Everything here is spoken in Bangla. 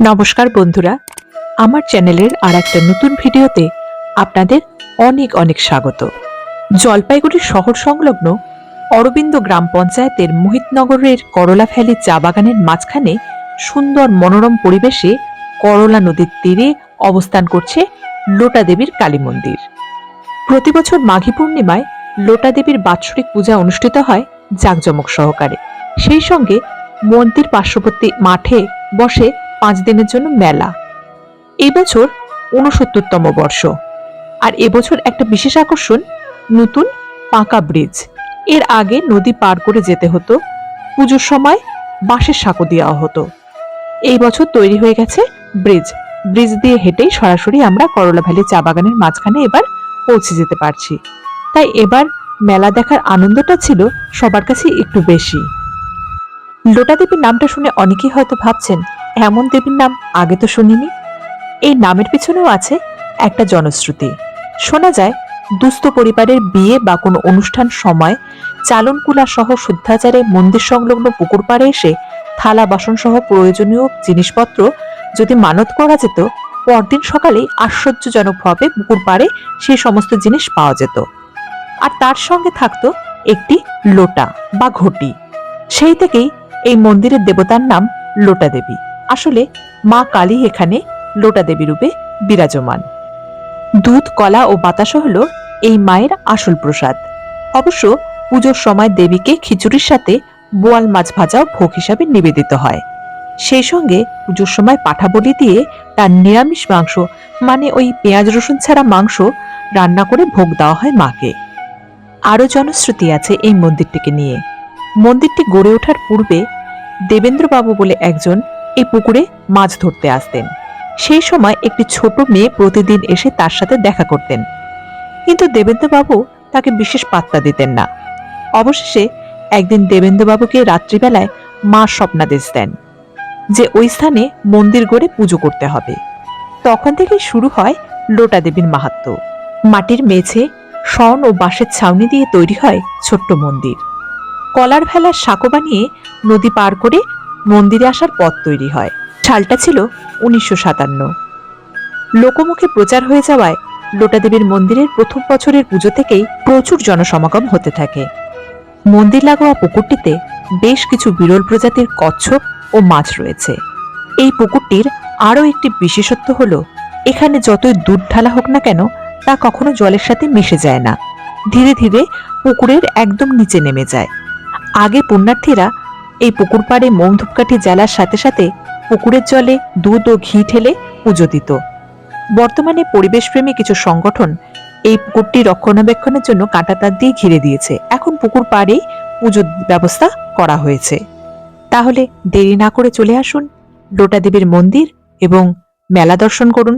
নমস্কার বন্ধুরা, আমার চ্যানেলের আর একটা নতুন ভিডিওতে আপনাদের অনেক অনেক স্বাগত। জলপাইগুড়ি শহর সংলগ্ন অরবিন্দ গ্রাম পঞ্চায়েতের মোহিতনগরের করলা ভ্যালি চা বাগানের মাঝখানে সুন্দর মনোরম পরিবেশে করলা নদীর তীরে অবস্থান করছে লোটা দেবীর কালী মন্দির। প্রতি বছর মাঘী পূর্ণিমায় লোটা দেবীর বাৎসরিক পূজা অনুষ্ঠিত হয় জাঁকজমক সহকারে। সেই সঙ্গে মন্দির পার্শ্ববর্তী মাঠে বসে পাঁচ দিনের জন্য মেলা। এবছর ঊনসত্তরতম বর্ষ। আর এবছর একটা বিশেষ আকর্ষণ, নতুন পাকা ব্রিজ। এর আগে নদী পার করে যেতে হতো। পুজোর সময় বাঁশের সাঁকো দেওয়া হতো। এই বছর তৈরি হয়ে গেছে ব্রিজ। ব্রিজ দিয়ে হেঁটেই সরাসরি আমরা করলা ভ্যালি চা বাগানের মাঝখানে এবার পৌঁছে যেতে পারছি। তাই এবার মেলা দেখার আনন্দটা ছিল সবার কাছে একটু বেশি। লোটা দেবীর নামটা শুনে অনেকেই হয়তো ভাবছেন এমন দেবীর নাম আগে তো শুনিনি। এই নামের পিছনেও আছে একটা জনশ্রুতি। শোনা যায়, দুস্থ পরিবারের বিয়ে বা কোনো অনুষ্ঠান সময় চালনকুলা সহ শুদ্ধাচারে মন্দির সংলগ্ন পুকুর পাড়ে এসে থালা বাসন সহ প্রয়োজনীয় জিনিসপত্র যদি মানত করা যেত, পরদিন সকালেই আশ্চর্যজনকভাবে পুকুর পাড়ে সেই সমস্ত জিনিস পাওয়া যেত। আর তার সঙ্গে থাকতো একটি লোটা বা ঘটি। সেই থেকেই এই মন্দিরের দেবতার নাম লোটা দেবী আসলে মা কালী এখানে লোটা দেবী রূপে বিরাজমান। দুধ, কলা ও বাতাসা হলো এই মায়ের আসল প্রসাদ। অবশ্য পুজোর সময় দেবীকে খিচুড়ির সাথে বোয়াল মাছ ভাজাও ভোগ হিসাবে নিবেদিত হয়। সেই সঙ্গে পুজোর সময় পাঠা বলি দিয়ে তার নিরামিষ মাংস মানে ওই পেঁয়াজ রসুন ছাড়া মাংস, রান্না করে ভোগ দেওয়া হয় মাকে। আরও জনশ্রুতি আছে এই মন্দিরটিকে নিয়ে। মন্দিরটি গড়ে ওঠার পূর্বে দেবেন্দ্রবাবু বলে একজন এই পুকুরে মাছ ধরতে আসতেন। সেই সময় একটি ছোট মেয়ে প্রতিদিন এসে তার সাথে দেখা করতেন। কিন্তু দেবেন্দ্রবাবু তাকে বিশেষ পাত্তা দিতেন না। অবশেষে একদিন দেবেন্দ্রবাবুকে রাত্রিবেলায় মা স্বপ্নাদেশ দেন যে ওই স্থানে মন্দির গড়ে পুজো করতে হবে। তখন থেকেই শুরু হয় লোটা দেবীর মাহাত্ম্য মাটির মেঝে শন ও বাঁশের ছাউনি দিয়ে তৈরি হয় ছোট্ট মন্দির। কলার ভেলার সাঁকো বানিয়ে নদী পার করে মন্দিরে আসার পথ তৈরি হয়। সালটা ছিল উনিশশো সাতান্ন। লোকমুখে প্রচার হয়ে যাওয়ায় লোটাদেবীর মন্দিরের প্রথম বছরের পুজো থেকেই প্রচুর জনসমাগম হতে থাকে। মন্দির লাগোয়া পুকুরটিতে বেশ কিছু বিরল প্রজাতির কচ্ছপ ও মাছ রয়েছে। এই পুকুরটির আরও একটি বিশেষত্ব হল, এখানে যতই দুধ ঢালা হোক না কেন, তা কখনো জলের সাথে মিশে যায় না। ধীরে ধীরে পুকুরের একদম নিচে নেমে যায়। আগে পুণ্যার্থীরা এই পুকুর পাড়ে মোম ধূপকাঠি জ্বালার সাথে সাথে পুকুরের জলে দুধ ও ঘি ঢেলে পুজো দিত। বর্তমানে পরিবেশপ্রেমী কিছু সংগঠন এই পুকুরটি রক্ষণাবেক্ষণের জন্য কাঁটাতার দিয়ে ঘিরে দিয়েছে। এখন পুকুর পাড়েই পুজোর ব্যবস্থা করা হয়েছে। তাহলে দেরি না করে চলে আসুন। লোটা দেবীর মন্দির এবং মেলা দর্শন করুন।